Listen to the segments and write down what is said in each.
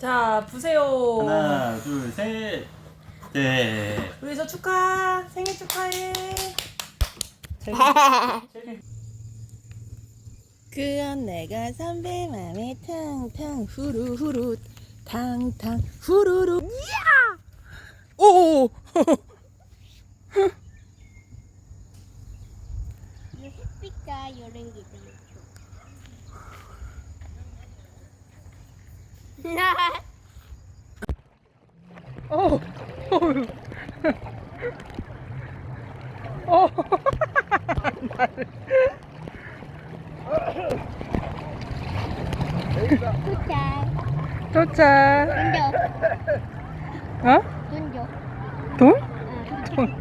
자, 부세요. 하나, 둘, 셋. 네. 우리 저 축하. 생일 축하해. 그건 내가 선배 맘에 탕탕 후루후루 탕탕 후루루 야! 오! 햇빛과 여름 기분 어. 어휴. 어. 도착 도착. 눈 줘. 어? 눈 줘. 돈? 응, 돈.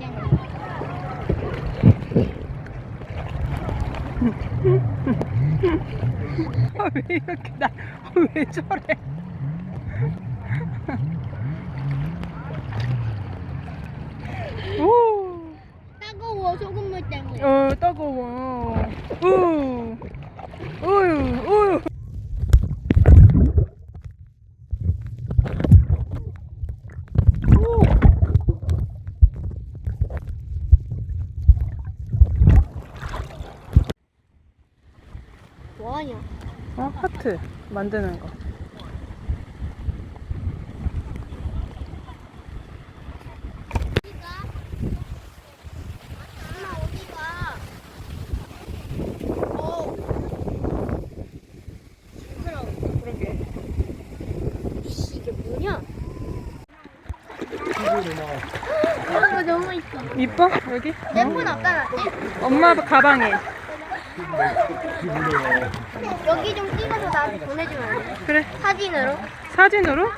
아, 왜 이렇게 나, 왜 저래? 오, 따가워 소금물 때문에. 어, 따가워. 우, 우유, 우유. 오. 뭐하냐? 어, 하트 만드는 거. 엄마 어디가? 어. 징그러워. 그러게. 씨, 이게 뭐냐? 이런 거 너무 이뻐. 이뻐? 여기? 내폰 어디다 놨지? 엄마 가방에. 여기 좀 찍어서 나한테 보내주면 안 돼? 그래. 사진으로? 사진으로?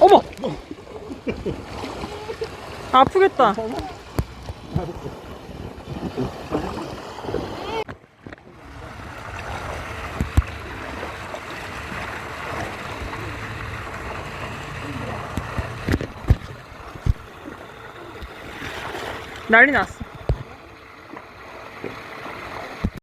어머! 아프겠다. 난리 났어.